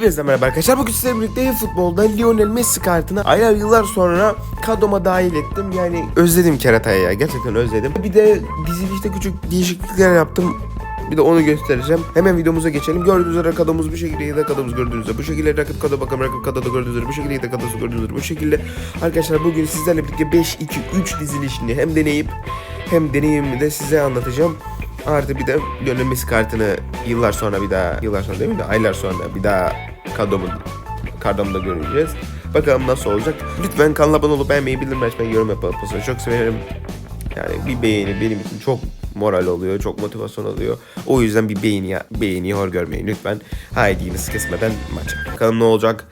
Hepinize merhaba arkadaşlar. Bugün sizlerle birlikte futbolda Lionel Messi kartını aylar yıllar sonra kadoma dahil ettim. Yani özledim keratayı ya. Gerçekten özledim. Bir de dizilişte küçük değişiklikler yaptım. Bir de onu göstereceğim. Hemen videomuza geçelim. Gördüğünüz üzere kadromuz bu şekilde ya da kadromuz gördüğünüz üzere bu şekilde rakip kadro bakalım rakip kadro da gördüğünüz üzere bu şekilde ya da kadrosu gördüğünüz üzere bu şekilde. Arkadaşlar bugün sizlerle birlikte 5-2-3 dizilişini hem deneyip hem deneyimimi de size anlatacağım. Artı bir de Lionel Messi kartını yıllar sonra bir daha, yıllar sonra değil mi de aylar sonra bir daha kadromun kadromda göreceğiz. Bakalım nasıl olacak. Lütfen kanala abone olup beğenmeyi, bildirim açmayı, yorum atmasını çok severim. Yani bir beğeni benim için çok moral oluyor, çok motivasyon oluyor. O yüzden bir beğeni, beğeni hor görmeyin lütfen. Haydi yine kesmeden maça. Bakalım ne olacak.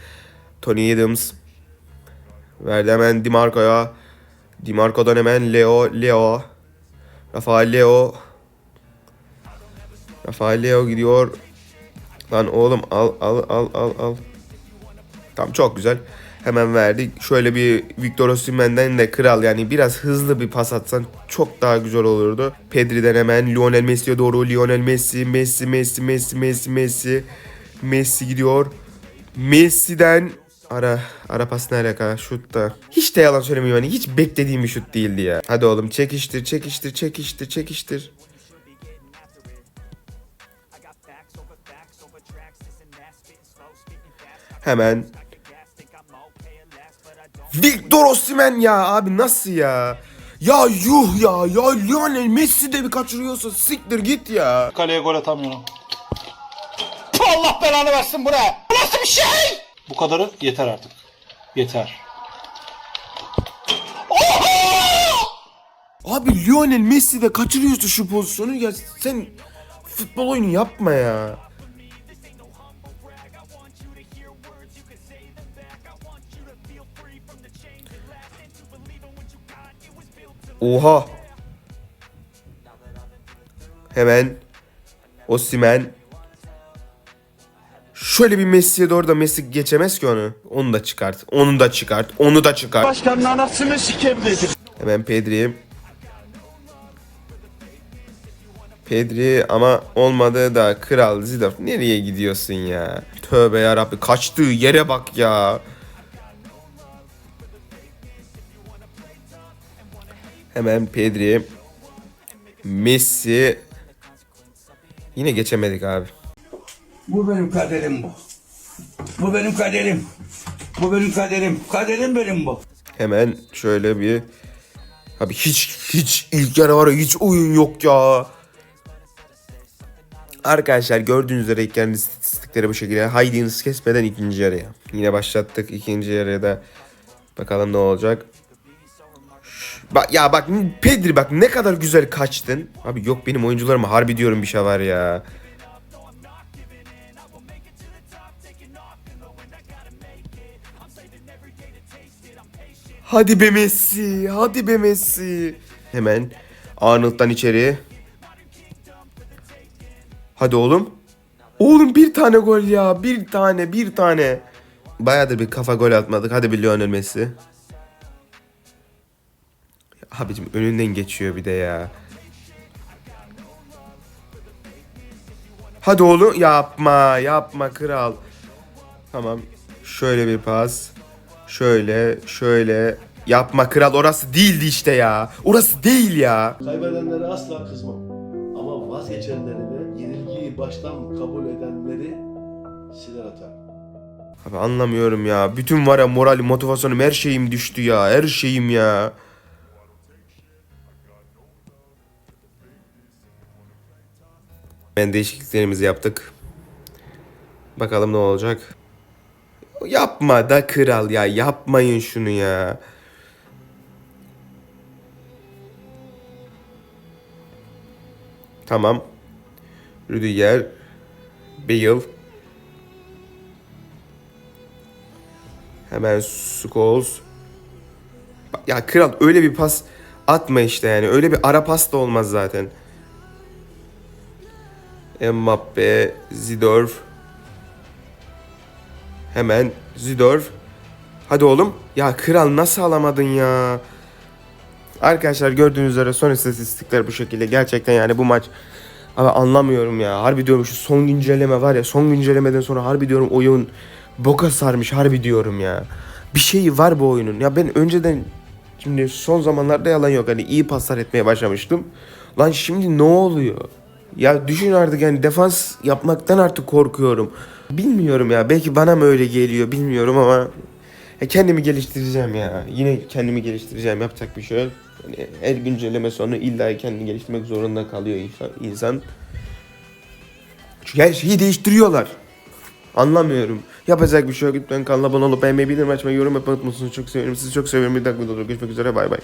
Tony Adams verdi hemen Dimarco'ya. Dimarco'dan hemen Leo, Leo. Rafael Leo. Rafael Leo gidiyor. Lan oğlum al al al al al. Tamam çok güzel. Hemen verdik. Şöyle bir Victor Osimhen'den de kral yani biraz hızlı bir pas atsan çok daha güzel olurdu. Pedri'den hemen Lionel Messi'ye doğru Lionel Messi, Messi, Messi, Messi, Messi, Messi. Messi gidiyor. Messi'den ara ara pas nereye kadar şut da. Hiç de yalan söylemiyorum hani hiç beklediğim bir şut değildi ya. Hadi oğlum çekiştir, çekiştir, çekiştir, çekiştir. Hemen Victor Osimhen ya abi nasıl ya? Ya yuh ya ya Lionel Messi de bir kaçırıyorsa siktir git ya. Kaleye gol atamıyorum. Allah belanı versin bu ne? Bu nasıl bir şey? Bu kadarı yeter artık. Yeter. Abi Lionel Messi de kaçırıyorsa şu pozisyonu ya sen futbol oyunu yapma ya. Oha. Hemen Osimen Şöyle bir Messi'ye doğru da Messi geçemez ki onu. Onu da çıkart. Onu da çıkart. Onu da çıkart. Başkanın anasını sikem dedim. Hemen Pedri. Pedri ama olmadı da Kral Zidane nereye gidiyorsun ya? Tövbe yarabbi kaçtığı yere bak ya. Hemen Pedri. Messi. Yine geçemedik abi. Bu benim kaderim bu. Bu benim kaderim. Bu benim kaderim. Kaderim benim bu. Hemen şöyle bir Abi hiç hiç ilk yarı var ya hiç oyun yok ya. Arkadaşlar gördüğünüz üzere ilk yarının istatistikleri bu şekilde. Haydi hız kesmeden ikinci yarıya. Yine başlattık ikinci yarıya da. Bakalım ne olacak. Bak ya bak Pedri bak ne kadar güzel kaçtın. Abi yok benim oyuncularıma harbi diyorum bir şey var ya. Hadi be Messi, hadi be Messi. Hemen Arnold'dan içeri. Hadi oğlum. Oğlum bir tane gol ya, bir tane, bir tane. Bayağıdır bir kafa gol atmadık. Hadi bir Lionel Messi. Abicim önünden geçiyor bir de ya. Hadi oğlum yapma, yapma kral. Tamam. Şöyle bir pas. Şöyle, şöyle. Yapma kral orası değildi işte ya. Orası değil ya. Kaybedenlere asla kızmam. Ama vazgeçenleri ve yenilgiyi baştan kabul edenleri siler atar. Abi anlamıyorum ya. Bütün var ya moralim, motivasyonum her şeyim düştü ya. Her şeyim ya. Ben değişikliklerimizi yaptık. Bakalım ne olacak. Yapma da kral ya. Yapmayın şunu ya. Tamam. Rüdiger. Bale. Hemen Scholes. Ya kral öyle bir pas atma işte yani. Öyle bir ara pas da olmaz zaten. Mbappe, Zidorf. Hemen Zidorf. Hadi oğlum. Ya kral nasıl alamadın ya? Arkadaşlar gördüğünüz üzere son istatistikler bu şekilde. Gerçekten yani bu maç Abi anlamıyorum ya. Harbi diyorum şu son güncelleme var ya. Son güncellemeden sonra harbi diyorum oyun boka sarmış harbi diyorum ya. Bir şey var bu oyunun. Ya ben önceden şimdi son zamanlarda yalan yok. Hani iyi paslar etmeye başlamıştım. Lan şimdi ne oluyor? Ya düşün artık yani defans yapmaktan artık korkuyorum. Bilmiyorum ya. Belki bana mı öyle geliyor bilmiyorum ama ya kendimi geliştireceğim ya. Yine kendimi geliştireceğim. Yapacak bir şey yok. Yani her güncelleme sonu illa kendini geliştirmek zorunda kalıyor insan. Çünkü her şeyi değiştiriyorlar. Anlamıyorum. Yapacak bir şey yok. Lütfen kanala abone olup beğenmeyi, bildirim açmayı, yorum yapmayı unutmayın. Çok seviyorum. Sizi çok seviyorum. Bir dakika olur. Görüşmek üzere. Bay bay.